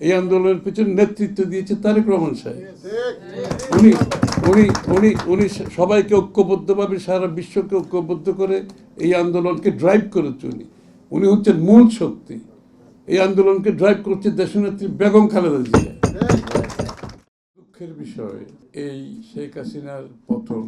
এই আন্দোলনের পেছনে নেতৃত্ব দিয়েছে তারেক রহমান সাহেব। উনি উনি উনি উনি সবাইকে ঐক্যবদ্ধভাবে সারা বিশ্বকে ঐক্যবদ্ধ করে এই আন্দোলনকে ড্রাইভ করেছে উনি। উনি হচ্ছেন মূল শক্তি। এই আন্দোলনকে ড্রাইভ করছে দেশনেত্রী বেগম খালেদা জিয়া। দুঃখের বিষয় এই শেখ হাসিনার পতন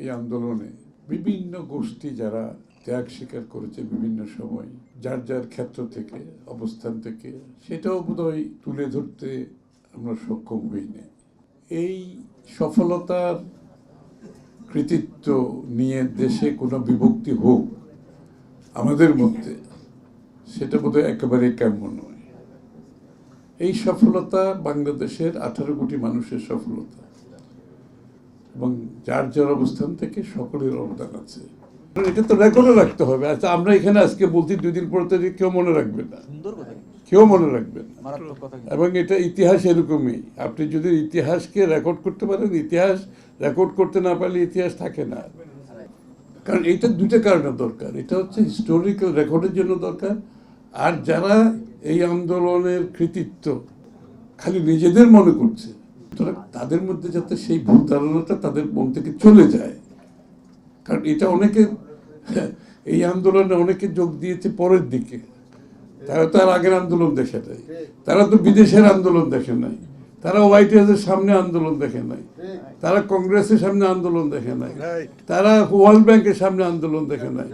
এই আন্দোলনে বিভিন্ন গোষ্ঠী যারা ত্যাগ স্বীকার করেছে বিভিন্ন সময়, যার যার ক্ষেত্র থেকে, অবস্থান থেকে, সেটাও বোধহয় তুলে ধরতে আমরা সক্ষম হইনি এই সফলতার কৃতিত্ব নিয়ে দেশে কোনো বিভক্তি হোক, আমাদের মধ্যে সেটা বোধহয় একেবারে কাম্য নয়। এই সফলতা বাংলাদেশের আঠারো কোটি মানুষের সফলতা। এবং যার যার অবস্থান থেকে সকলের অবদান আছে। এটা তো রেকর্ডে রাখতে হবে। আচ্ছা আমরা এখানে আজকে বলছি দুই দিন পরে তো কেউ মনে রাখবে না। কেউ মনে রাখবে না। এবং এটা ইতিহাস এরকমই। আপনি যদি ইতিহাসকে রেকর্ড করতে পারেন ইতিহাস রেকর্ড করতে না পারলে ইতিহাস থাকে না। কারণ এটা দুটো কারণে দরকার। এটা হচ্ছে হিস্টোরিক্যাল রেকর্ডের জন্য দরকার। আর যারা এই আন্দোলনের কৃতিত্ব খালি নিজেদের মনে করছে তাদের মধ্যে যাতে সেই ভুল ধারণাটা তাদের মন থেকে চলে যায়। কারণ এটা অনেকে, এই আন্দোলনে অনেকে যোগ দিয়েছে পরের দিকে। তারা তো আর আগের আন্দোলন দেখে নাই। তারা তো বিদেশের আন্দোলন দেখে নাই। তারা হোয়াইট হাউসের সামনে আন্দোলন দেখে নাই। তারা কংগ্রেসের সামনে আন্দোলন দেখে নাই। তারা ওয়ার্ল্ড ব্যাংকের সামনে আন্দোলন দেখে নাই।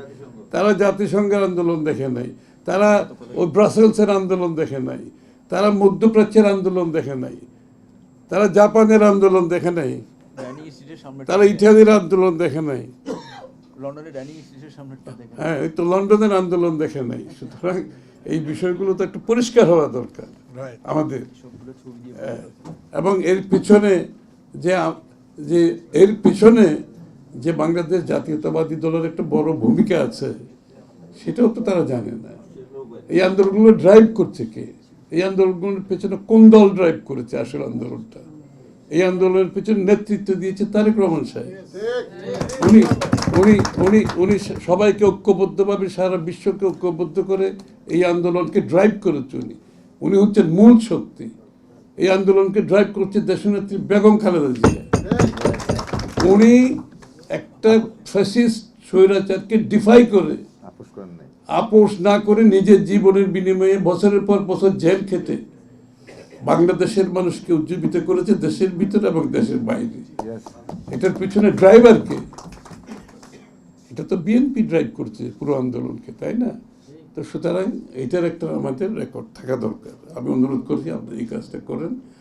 তারা জাতিসংঘের আন্দোলন দেখে নাই। তারা ওই ব্রাসেলসের আন্দোলন দেখে নাই। তারা মধ্যপ্রাচ্যের আন্দোলন দেখে নাই। তারা জাপানের আন্দোলন দেখে নাই। ড্যানি স্ট্রিটের সামনে তারা ইটালির আন্দোলন দেখে নাই। লন্ডনে ড্যানি স্ট্রিটের সামনেটা দেখে হ্যাঁ এই তো লন্ডনের আন্দোলন দেখে নাই। সুতরাং এই বিষয়গুলো তো একটু পরিষ্কার হওয়া দরকার আমাদের। হ্যাঁ, এবং এর পিছনে যে যে এর পিছনে যে বাংলাদেশ জাতীয়তাবাদী দলের একটা বড় ভূমিকা আছে সেটাও তো তারা জানে না। এই আন্দোলনগুলো ড্রাইভ করছে কে? এই আন্দোলনগুলোর পেছনে কোন দল ড্রাইভ করেছে আসল আন্দোলনটা? এই আন্দোলনের পেছনে নেতৃত্ব দিয়েছে তারেক রহমান সাহেব। উনি উনি উনি উনি সবাইকে ঐক্যবদ্ধভাবে সারা বিশ্বকে ঐক্যবদ্ধ করে এই আন্দোলনকে ড্রাইভ করেছে উনি। উনি হচ্ছেন মূল শক্তি। এই আন্দোলনকে ড্রাইভ করছে দেশনেত্রী বেগম খালেদা জিয়া। উনি একটা ফ্যাসিস্ট স্বৈরাচারকে ডিফাই করে আপোষ না করে নিজের জীবনের বিনিময়ে বছরের পর বছর জেল খেতে বাংলাদেশের মানুষকে উজ্জীবিত করেছে দেশের ভিতরে এবং দেশের বাইরে। এটার পিছনে ড্রাইভারকে এটা তো বিএনপি ড্রাইভ করছে পুরো আন্দোলনকে তাই না? তো সুতরাং এটার একটা আমাদের রেকর্ড থাকা দরকার। আমি অনুরোধ করছি আপনি এই কাজটা করেন।